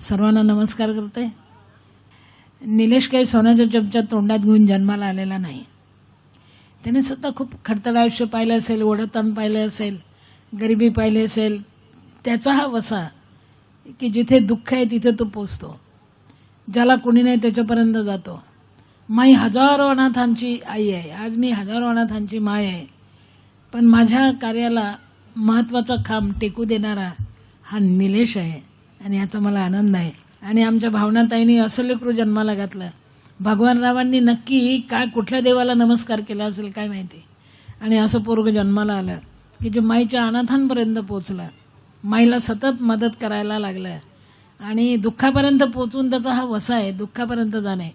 सर्वांना नमस्कार करते. निलेश काही सोन्याच्या चमच्या तोंडात घेऊन जन्माला आलेला नाही. त्याने सुद्धा खूप खडतड आयुष्य पाहिलं असेल ओढतान पाहिलं असेल गरिबी पाहिली असेल. त्याचा हा वसा की जिथे दुःख आहे तिथे तो पोचतो. ज्याला कोणी नाही त्याच्यापर्यंत जातो. माई हजारो अनाथांची आई आहे. आज मी हजारो अनाथांची माय आहे. पण माझ्या कार्याला महत्त्वाचा खांब टेकू देणारा हा निलेश आहे. आणि याचा मला आनंद आहे. आणि आमच्या भावनाताईंनी असं लेकरू जन्माला घातलं. भगवान रावांनी नक्की काय कुठल्या देवाला नमस्कार केला असेल काय माहिती? आणि असं पोरग जन्माला आलं की जे माईच्या अनाथांपर्यंत पोचलं. माईला सतत मदत करायला लागलं. आणि दुःखापर्यंत पोचून त्याचा हा वसा आहे दुःखापर्यंत जाणे.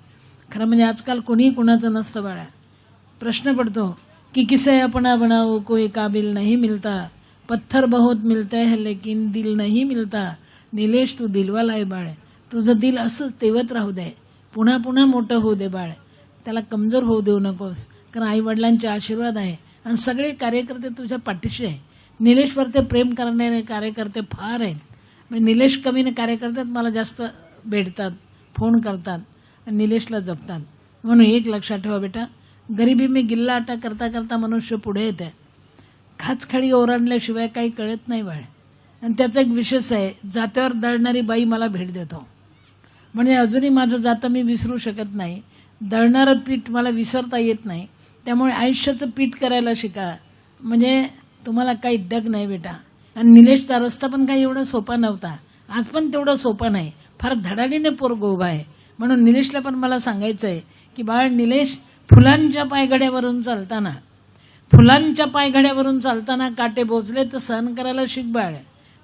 खरं म्हणजे आजकाल कोणीही कुणाचं नसतं बाळा. प्रश्न पड़तो कि किसे अपना बनाओ कोई काबिल नहीं मिलता. पत्थर बहुत मिलते हैं लेकिन दिल नहीं मिलता. निलेश तू दिलवाला आहे. बाळ तुझं दिल असंच तेवत राहू दे. पुन्हा पुन्हा मोठं होऊ दे बाळ. त्याला कमजोर होऊ देऊ नकोस. कारण आईवडिलांचे आशीर्वाद आहे. आणि सगळे कार्यकर्ते तुझ्या पाठीशी आहे. निलेशवर ते प्रेम करणारे कार्यकर्ते फार आहेत. म्हणजे निलेश कमीने कार्यकर्त्यात मला जास्त भेटतात फोन करतात आणि निलेशला जपतात. म्हणून एक लक्षात ठेवा बेटा. गरिबी मी गिल्ला आटा करता करता मनुष्य पुढे येते. खाचखळी ओरडल्याशिवाय काही कळत नाही बाळ. आणि त्याचं एक विशेष आहे जात्यावर दळणारी बाई मला भेट देतो. म्हणजे अजूनही माझं जातं मी विसरू शकत नाही. दळणारं पीठ मला विसरता येत नाही. त्यामुळे आयुष्याचं पीठ करायला शिका. म्हणजे तुम्हाला काही डग नाही बेटा. आणि निलेशचा रस्ता पण काही एवढा सोपा नव्हता. आज पण तेवढा सोपा नाही. फार धडाडीने पोरग उभा आहे. म्हणून निलेशला पण मला सांगायचं आहे की बाळ निलेश फुलांच्या पायघड्यावरून चालताना फुलांच्या पायघड्यावरून चालताना काटे बोचले तर सहन करायला शिक बाळ.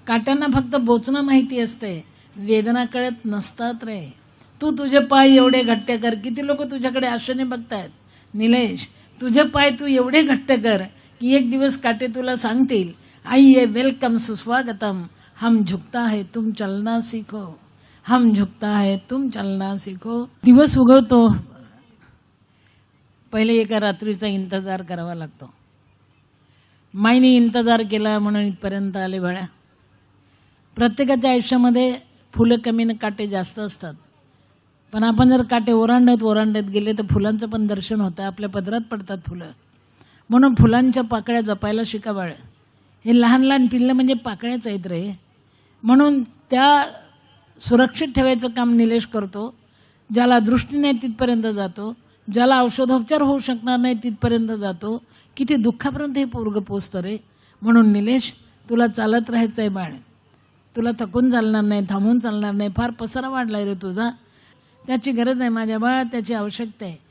काट्यांना फक्त बोचणं माहिती असते. वेदना कळत नसतात रे. तू तुझे पाय एवढे घट्ट कर किती लोक तुझ्याकडे आशेने बघतायत. निलेश तुझे पाय तू एवढे घट्ट कर की एक दिवस काटे तुला सांगतील आई ये वेलकम सुस्वागतम. हम झुकता है तुम चलना सीखो. हम झुकता है तुम चलना सीखो. दिवस उगवतो. पहिले एका रात्रीचा इंतजार करावा लागतो. माईने इंतजार केला म्हणून इथपर्यंत आले बाळा प्रत्येकाच्या आयुष्यामध्ये फुलं कमी न काटे जास्त असतात. पण आपण जर काटे ओरांडत ओरांडत गेले तर फुलांचं पण दर्शन होतं. आपल्या पदरात पडतात फुलं. म्हणून फुलांच्या पाकळ्या जपायला शिका हे लहान लहान पिल्लं म्हणजे पाकळ्याच आहेत रे. म्हणून त्या सुरक्षित ठेवायचं काम निलेश करतो. ज्याला दृष्टी नाही तिथपर्यंत जातो. ज्याला औषधोपचार होऊ शकणार नाही तिथपर्यंत जातो. किती दुःखापर्यंत हे पोरग पोचतं रे. म्हणून निलेश तुला चालत राहायचं आहे बाळ. तुला थकून चालणार नाही थांबून चालणार नाही फार पसारा वाढलाय रे तुझा. त्याची गरज आहे माझ्या बाळा त्याची आवश्यकता आहे.